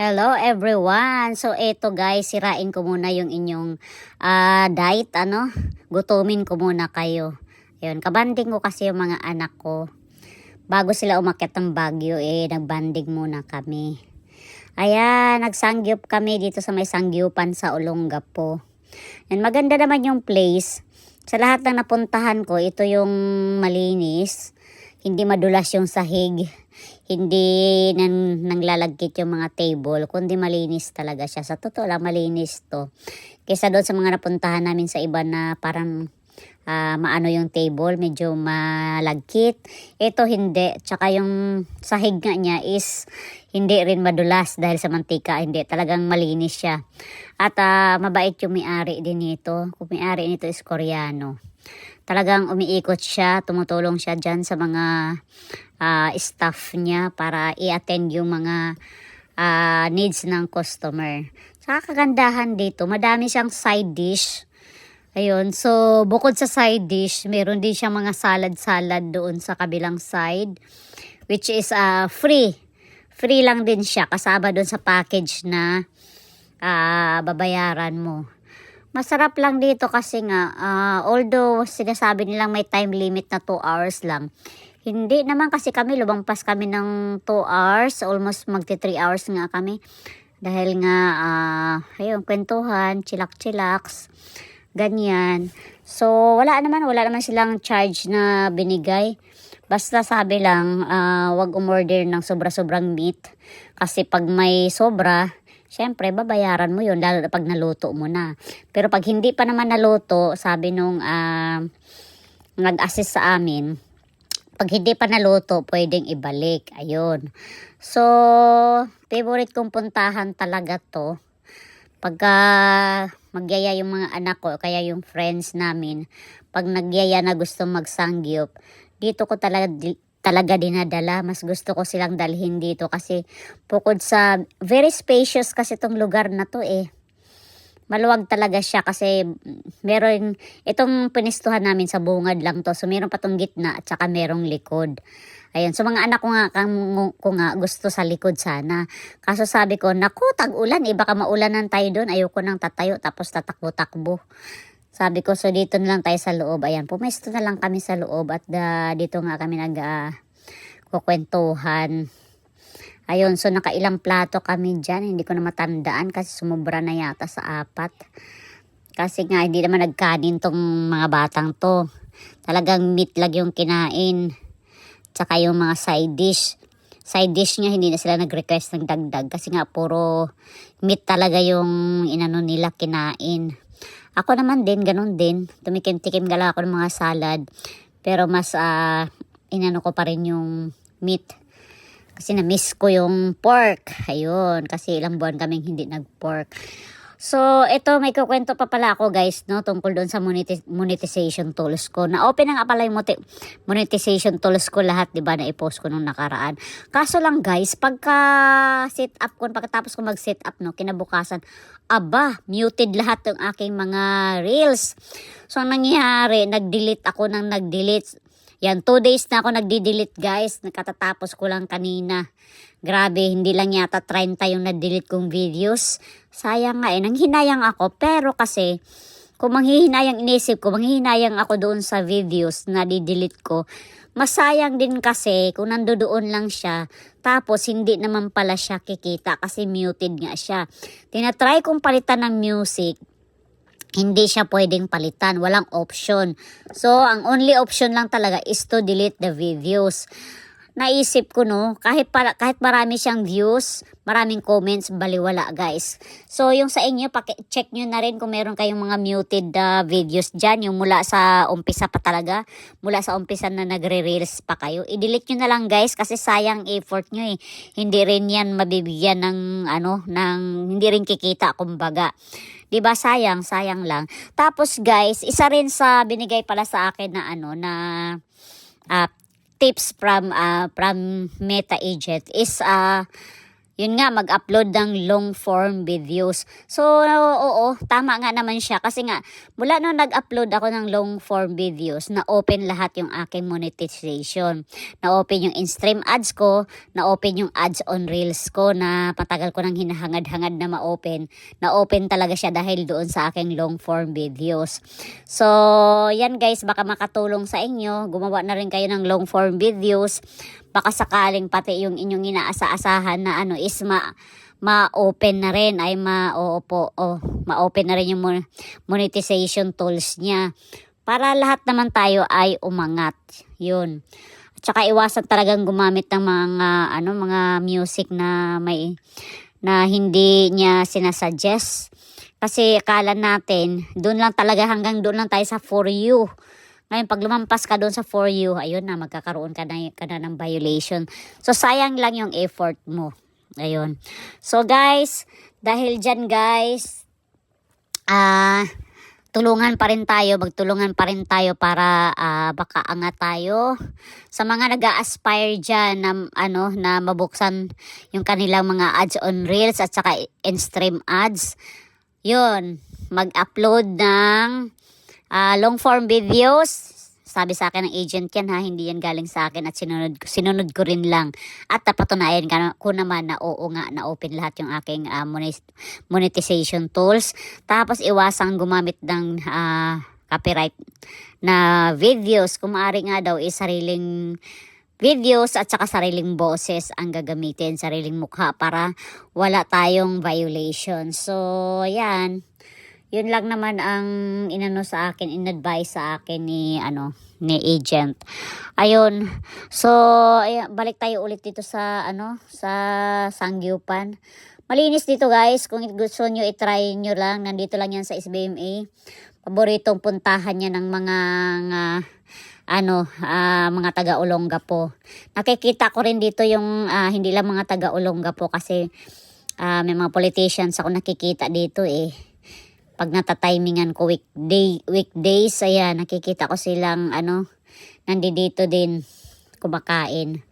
Hello everyone! So eto guys, sirain ko muna yung inyong ah, diet, ano? Gutumin ko muna kayo. Ayun, kabanding ko kasi yung mga anak ko. Bago sila umakyat ng Baguio, eh, nagbanding muna kami. Ayan, nagsangyup kami dito sa may sangyupan sa Olongapo. And maganda naman yung place. Sa lahat ng napuntahan ko, ito yung malinis. Hindi madulas yung sahig. Hindi nang, nanglalagkit yung mga table, kundi malinis talaga siya. Sa totoo lang, malinis to. Kesa doon sa mga napuntahan namin sa iba na parang ah, maano yung table, medyo malagkit. Ito hindi. Tsaka yung sahig nga niya is hindi rin madulas dahil sa mantika. Hindi, talagang malinis siya. At ah, mabait yung may-ari din nito. Kung may-ari nito is Koreano. Talagang umiikot siya, tumutulong siya dyan sa mga ah, staff niya para i-attend yung mga ah, needs ng customer. Sa kagandahan dito, madami siyang side dish. Ayun, so bukod sa side dish, meron din siyang mga salad-salad doon sa kabilang side, which is ah, free. Free lang din siya, kasama doon sa package na ah, babayaran mo. Masarap lang dito kasi nga, ah, although sinasabi nilang may time limit na 2 hours lang, hindi naman kasi kami, lumampas kami ng 2 hours, almost magti 3 hours nga kami. Dahil nga, ah, ayun, kwentuhan, chilak-chilaks, ganyan. So, wala naman, wala naman silang charge na binigay. Basta sabi lang, ah, wag umorder ng sobra-sobrang meat. Kasi pag may sobra, syempre, babayaran mo yun, lalo na pag naluto mo na. Pero pag hindi pa naman naluto, sabi nung ah, nag-assist sa amin, pag hindi pa naluto, pwedeng ibalik. Ayun. So, favorite kong puntahan talaga to. Pagka magyaya yung mga anak ko, kaya yung friends namin, pag nagyaya na gusto magsangyup, dito ko talaga talaga dinadala. Mas gusto ko silang dalhin dito kasi bukod sa very spacious kasi tong lugar na to eh. Maluwag talaga siya kasi meron itong pinistuhan namin sa bungad lang to. So meron pa tong gitna at saka merong likod. Ayun, so mga anak ko nga, kam- ko nga gusto sa likod sana. Kaso sabi ko, naku, tag-ulan, eh, baka maulanan tayo doon. Ayoko nang tatayo, tapos tatakbo-takbo. Sabi ko, so dito na lang tayo sa loob. Ayan, pumesto na lang kami sa loob at ah, dito nga kami nag kukwentuhan. Ayun, so nakailang plato kami dyan. Hindi ko na matandaan kasi sumubra na yata sa apat. Kasi nga, hindi naman nagkanin tong mga batang to. Talagang meat lang yung kinain. Tsaka yung mga side dish. Side dish niya, hindi na sila nag-request ng dagdag. Kasi nga, puro meat talaga yung inano nila kinain. Ako naman din, ganun din. Tumikim-tikim gala ako ng mga salad. Pero mas, ah, inano ko pa rin yung meat. Kasi na-miss ko yung pork. Ayun, kasi ilang buwan kaming hindi nag-pork. So, ito, may kukwento pa pala ako guys, no, tungkol doon sa moneti- monetization tools ko. Na-open na nga pala yung monetization tools ko lahat, di ba, na i-post ko nung nakaraan. Kaso lang guys, pagka set up ko, pagkatapos ko mag-set up, no, kinabukasan, aba, muted lahat ng aking mga reels. So, ang nangyari, nag-delete ako ng nag-delete. Yan, two days na ako nagdi-delete guys. Nakatatapos ko lang kanina. Grabe, hindi lang yata 30 yung na-delete kong videos. Sayang nga eh, nanghinayang ako. Pero kasi, kung manghihinayang inisip ko, manghihinayang ako doon sa videos na di-delete ko. Masayang din kasi kung nandoon lang siya. Tapos hindi naman pala siya kikita kasi muted nga siya. Tinatry kong palitan ng music hindi siya pwedeng palitan. Walang option. So, ang only option lang talaga is to delete the videos. Naisip ko no, kahit, para, kahit marami siyang views, maraming comments, baliwala guys. So, yung sa inyo, check nyo na rin kung meron kayong mga muted uh, videos dyan, yung mula sa umpisa pa talaga, mula sa umpisa na nagre-reels pa kayo. I-delete nyo na lang guys kasi sayang effort nyo eh. Hindi rin yan mabibigyan ng ano, ng, hindi rin kikita kumbaga. 'Di ba? Sayang sayang lang. Tapos guys isa rin sa binigay pala sa akin na ano na ah, tips from ah, from Meta Agent is ah yun nga, mag-upload ng long form videos. So, oo, tama nga naman siya. Kasi nga, mula nung nag-upload ako ng long form videos, na-open lahat yung aking monetization. Na-open yung in-stream ads ko, na-open yung ads on Reels ko na patagal ko nang hinahangad-hangad na ma-open. Na-open talaga siya dahil doon sa aking long form videos. So, yan guys, baka makatulong sa inyo. Gumawa na rin kayo ng long form videos. Baka sakaling pati yung inyong inaasa-asahan na ano is ma ma-open na rin ay ma oo oh, ma-open na rin yung mon- monetization tools niya. Para lahat naman tayo ay umangat yun. At saka iwasan talagang gumamit ng mga ano mga music na may na hindi niya sinasuggest. Kasi akala natin doon lang talaga hanggang doon lang tayo sa for you ngayon, pag lumampas ka doon sa for you, ayun na, magkakaroon ka na, ka na ng violation. So, sayang lang yung effort mo. Ayun. So, guys, dahil dyan, guys, ah, tulungan pa rin tayo, magtulungan pa rin tayo para ah, baka angat tayo. Sa mga nag aspire dyan na, ano, na mabuksan yung kanilang mga ads on Reels at saka in-stream ads, yun, mag-upload ng ah, long form videos. Sabi sa akin ng agent yan ha, hindi yan galing sa akin at sinunod, sinunod ko rin lang. At napatunayan ko naman na oo nga, na open lahat yung aking monet- monetization tools. Tapos iwasang gumamit ng ah, copyright na videos. Kung maaari nga daw is sariling videos at saka sariling boses ang gagamitin, sariling mukha para wala tayong violation. So, yan yun lang naman ang inano sa akin, in-advise sa akin ni ano ni agent. Ayun. So, ay, balik tayo ulit dito sa ano sa Sangyupan. Malinis dito guys. Kung gusto nyo i-try nyo lang, nandito lang yan sa SBMA. Paboritong puntahan niya ng mga nga, ano, ah, mga taga Olongapo. Nakikita ko rin dito yung ah, hindi lang mga taga Olongapo kasi ah, may mga politicians ako nakikita dito eh pag natatimingan ko weekday, weekdays, ayan, nakikita ko silang, ano, nandito din kumakain.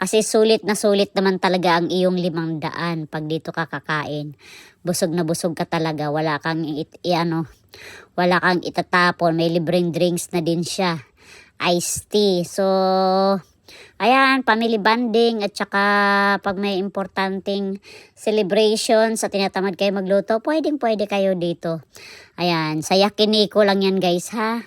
Kasi sulit na sulit naman talaga ang iyong limang daan pag dito ka kakain. Busog na busog ka talaga, wala kang it, i, ano, wala kang itatapon, may libreng drinks na din siya. Iced tea. So, Ayan, family bonding at saka pag may importanteng celebration sa tinatamad kayo magluto, pwedeng pwede kayo dito. Ayan, sa yakiniko lang yan guys ha.